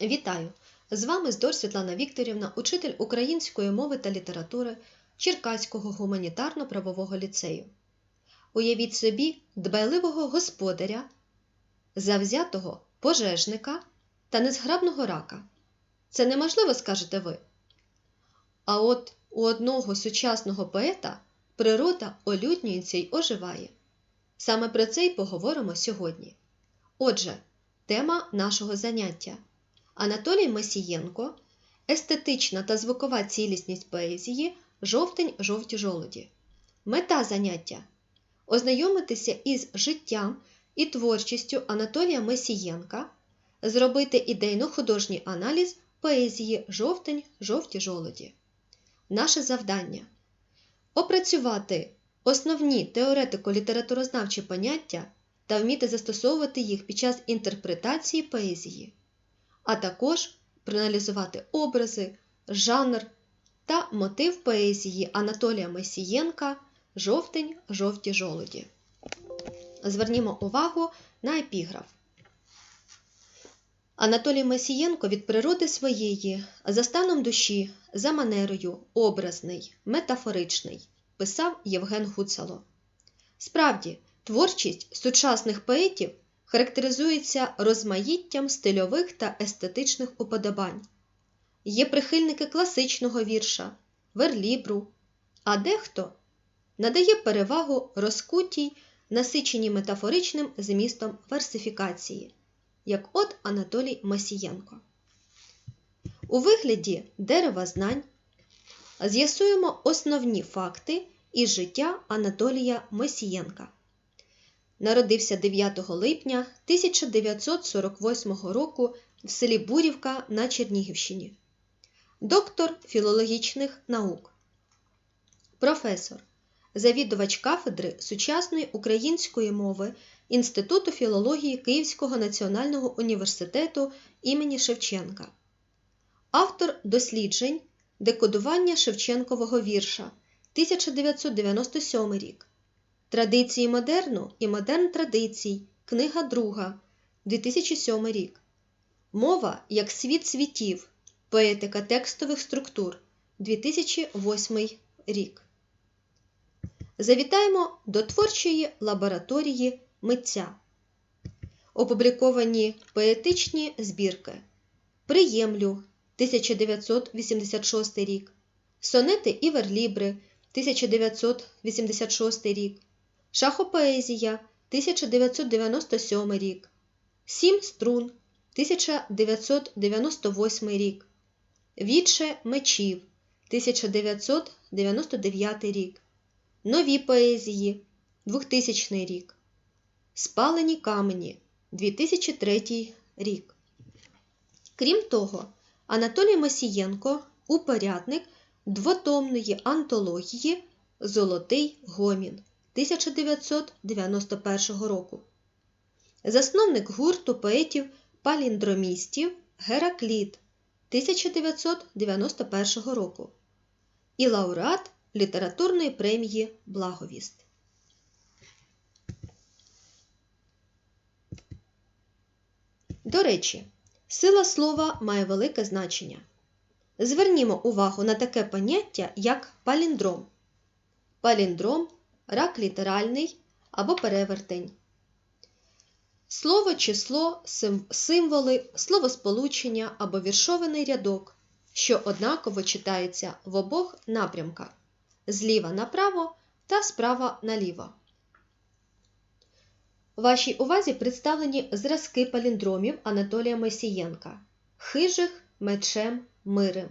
Вітаю! З вами Здор Світлана Вікторівна, учитель української мови та літератури Черкаського гуманітарно-правового ліцею. Уявіть собі дбайливого господаря, завзятого пожежника та незграбного рака. Це неможливо, скажете ви. А от у одного сучасного поета природа олюднюється й оживає. Саме про це й поговоримо сьогодні. Отже, тема нашого заняття. Анатолій Масієнко, естетична та звукова цілісність поезії, жовтень жовті жолоді. Мета заняття ознайомитися із життям і творчістю Анатолія Масієнка, зробити ідейно-художній аналіз поезії Жовтень жовті жолоді. Наше завдання опрацювати основні теоретико-літературознавчі поняття та вміти застосовувати їх під час інтерпретації поезії а також проаналізувати образи, жанр та мотив поезії Анатолія Месієнка Жовтень жовті жолоді. Звернімо увагу на епіграф. Анатолій Месієнко від природи своєї, за станом душі, за манерою, образний, метафоричний, писав Євген Гуцало. Справді, творчість сучасних поетів характеризується розмаїттям стильових та естетичних уподобань. Є прихильники класичного вірша, верлібру, а дехто надає перевагу розкутій, насиченій метафоричним змістом версифікації, як от Анатолій Масієнко. У вигляді дерева знань з'ясуємо основні факти із життя Анатолія Масієнка. Народився 9 липня 1948 року в селі Бурівка на Чернігівщині. Доктор філологічних наук, професор, завідувач кафедри сучасної української мови Інституту філології Київського національного університету імені Шевченка, автор досліджень декодування Шевченкового вірша 1997 рік. Традиції модерну і модерн традицій. Книга 2. 2007 рік. Мова як світ світів. Поетика текстових структур. 2008 рік. Завітаємо до творчої лабораторії митця. Опубліковані поетичні збірки. Приємлю 1986 рік. Сонети і верлібри 1986 рік. Шахопоезія 1997 рік. Сім струн 1998 рік. Віче мечів 1999 рік. Нові поезії 2000 рік. Спалені камені 2003 рік. Крім того, Анатолій Масієнко упорядник двотомної антології Золотий гомін 1991 року. Засновник гурту поетів-паліндромістів Геракліт 1991 року і лауреат літературної премії Благовіст. До речі, сила слова має велике значення. Звернімо увагу на таке поняття, як паліндром. Паліндром рак літеральний або перевертень. Слово, число, символи, словосполучення або віршований рядок, що однаково читається в обох напрямках зліва направо та справа наліво. Вашій увазі представлені зразки паліндромів Анатолія Месієнка, хижих мечем мирем,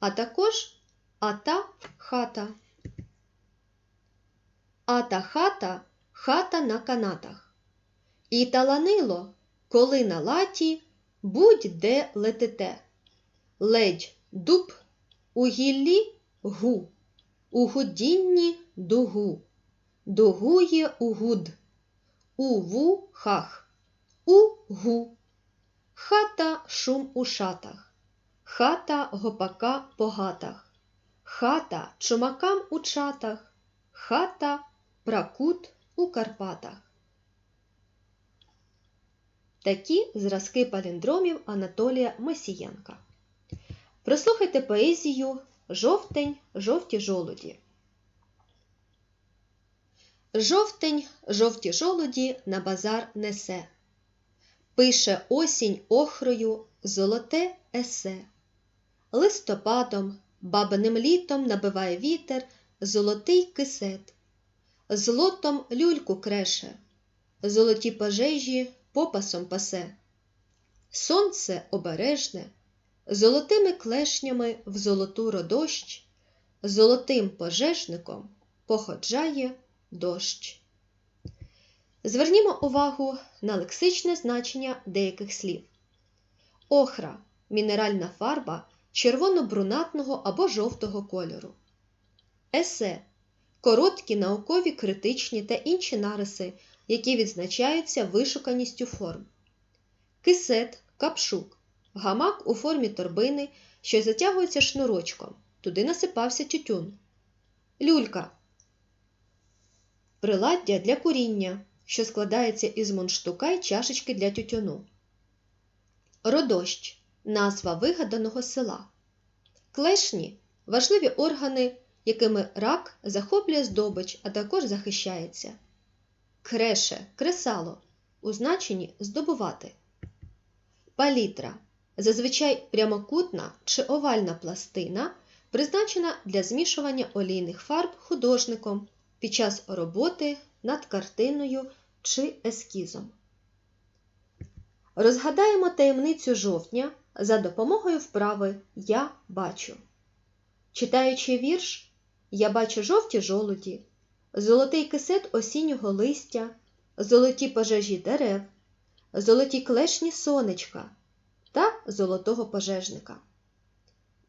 а також ата хата. Ата хата хата на канатах. І таланило, коли на латі будь-де летите. Ледь дуб у гіллі гу, у гудінні дугу, дугує угуд, у вухах, у гу, хата шум у шатах, хата гопака по гатах, хата чумакам у чатах, хата Пракут у Карпатах. Такі зразки паліндромів Анатолія Месієнка. Прослухайте поезію Жовтень, жовті жолуді. Жовтень, жовті жолуді на базар несе. Пише осінь охрою золоте есе. Листопадом, бабиним літом набиває вітер золотий кисет. Злотом люльку креше, золоті пожежі попасом пасе. Сонце обережне, золотими клешнями в золоту родощ, золотим пожежником походжає дощ. Звернімо увагу на лексичне значення деяких слів. Охра мінеральна фарба червоно-брунатного або жовтого кольору. Есе короткі наукові критичні та інші нариси, які відзначаються вишуканістю форм. Кисет, капшук, гамак у формі торбини, що затягується шнурочком. Туди насипався тютюн. Люлька приладдя для куріння, що складається із мундштука й чашечки для тютюну. Родощ назва вигаданого села. Клешні важливі органи, якими рак захоплює здобич, а також захищається. Креше кресало у значенні здобувати. Палітра зазвичай прямокутна чи овальна пластина, призначена для змішування олійних фарб художником під час роботи над картиною чи ескізом. Розгадаємо таємницю жовтня за допомогою вправи Я бачу. Читаючи вірш, я бачу жовті жолуді, золотий кисет осіннього листя, золоті пожежі дерев, золоті клешні сонечка та золотого пожежника.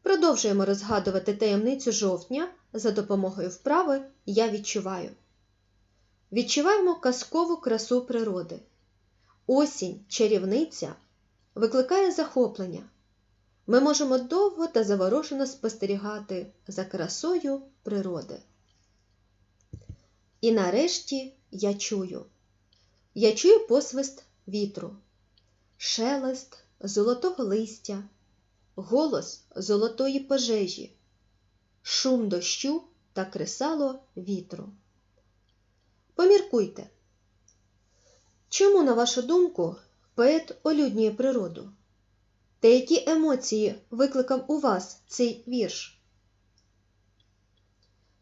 Продовжуємо розгадувати таємницю жовтня за допомогою вправи Я відчуваю. Відчуваємо казкову красу природи. Осінь, чарівниця викликає захоплення. Ми можемо довго та заворожено спостерігати за красою природи. І нарешті я чую. Я чую посвист вітру, шелест золотого листя, голос золотої пожежі, шум дощу та кресало вітру. Поміркуйте, чому, на вашу думку, поет олюднює природу? Та які емоції викликав у вас цей вірш?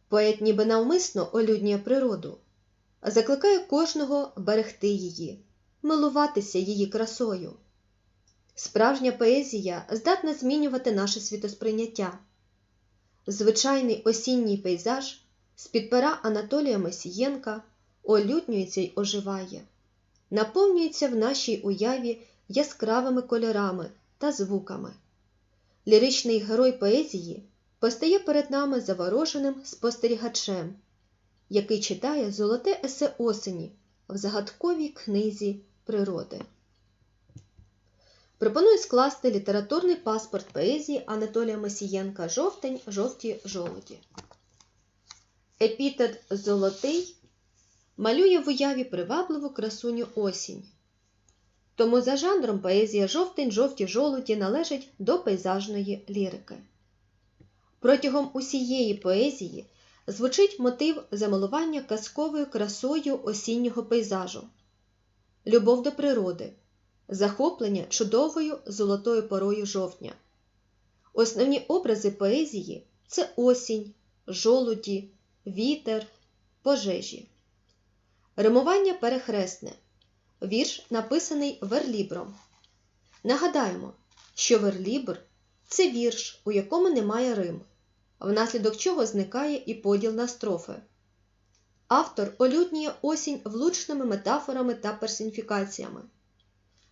Поет ніби навмисно олюднює природу, закликає кожного берегти її, милуватися її красою. Справжня поезія здатна змінювати наше світосприйняття. Звичайний осінній пейзаж з-під пера Анатолія Месієнка олюднюється й оживає, наповнюється в нашій уяві яскравими кольорами та звуками. Ліричний герой поезії постає перед нами завороженим спостерігачем, який читає золоте есе осені в загадковій книзі природи. Пропоную скласти літературний паспорт поезії Анатолія Масієнка Жовтень, жовті жолуді. Епітет Золотий малює в уяві привабливу красуню осінь. Тому за жанром поезія жовтень, жовті жолуді належить до пейзажної лірики. Протягом усієї поезії звучить мотив замилування казковою красою осіннього пейзажу, любов до природи, захоплення чудовою золотою порою жовтня. Основні образи поезії це осінь, жолуді, вітер, пожежі. Римування перехресне. Вірш написаний верлібром. Нагадаємо, що верлібр це вірш, у якому немає рим, внаслідок чого зникає і поділ на строфи. Автор олюднює осінь влучними метафорами та персоніфікаціями.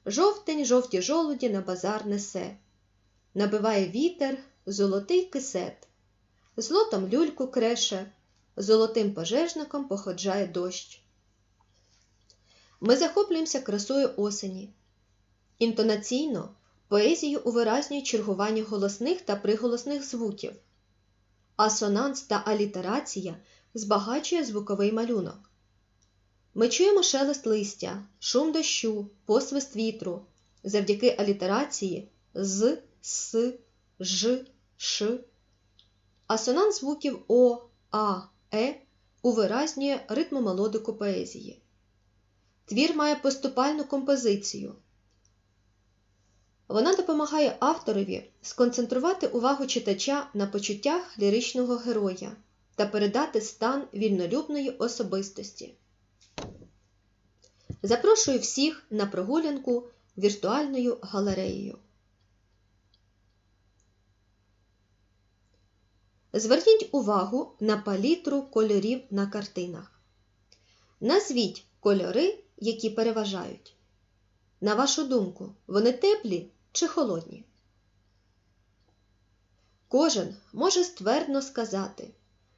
Жовтень жовті жолуді на базар несе, набиває вітер, золотий кисет, злотом люльку креше, золотим пожежником походжає дощ. Ми захоплюємося красою осені. Інтонаційно поезію увиразнює чергування голосних та приголосних звуків. Асонанс та алітерація збагачує звуковий малюнок. Ми чуємо шелест листя, шум дощу, посвист вітру завдяки алітерації з, с, ж, ш. Асонанс звуків О, А, Е увиразнює ритму мелодику поезії. Твір має поступальну композицію. Вона допомагає авторові сконцентрувати увагу читача на почуттях ліричного героя та передати стан вільнолюбної особистості. Запрошую всіх на прогулянку віртуальною галереєю. Зверніть увагу на палітру кольорів на картинах. Назвіть кольори, які переважають. На вашу думку, вони теплі чи холодні? Кожен може ствердно сказати,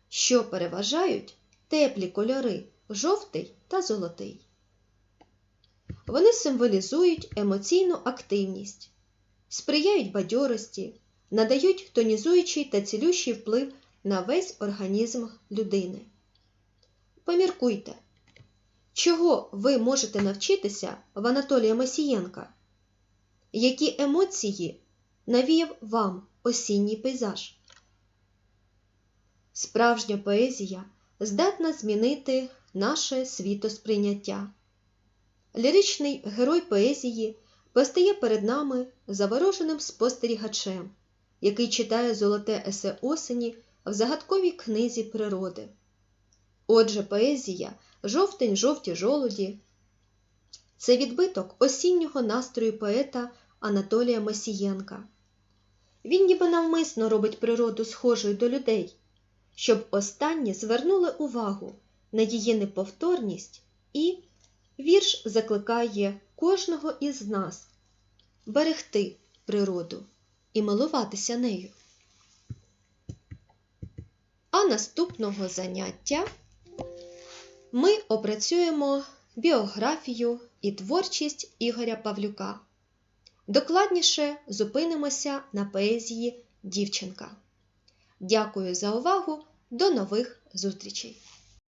що переважають теплі кольори жовтий та золотий. Вони символізують емоційну активність, сприяють бадьорості, надають тонізуючий та цілющий вплив на весь організм людини. Поміркуйте, чого ви можете навчитися в Анатолія Масієнка? Які емоції навіяв вам осінній пейзаж? Справжня поезія здатна змінити наше світосприйняття. Ліричний герой поезії постає перед нами завороженим спостерігачем, який читає золоте есе осені в загадковій книзі природи. Отже, поезія Жовтень жовті жолуді це відбиток осіннього настрою поета Анатолія Мосієнка. Він ніби навмисно робить природу схожою до людей, щоб останні звернули увагу на її неповторність і вірш закликає кожного із нас берегти природу і милуватися нею. А наступного заняття ми опрацюємо біографію і творчість Ігоря Павлюка. Докладніше зупинимося на поезії Дівчинка. Дякую за увагу! До нових зустрічей!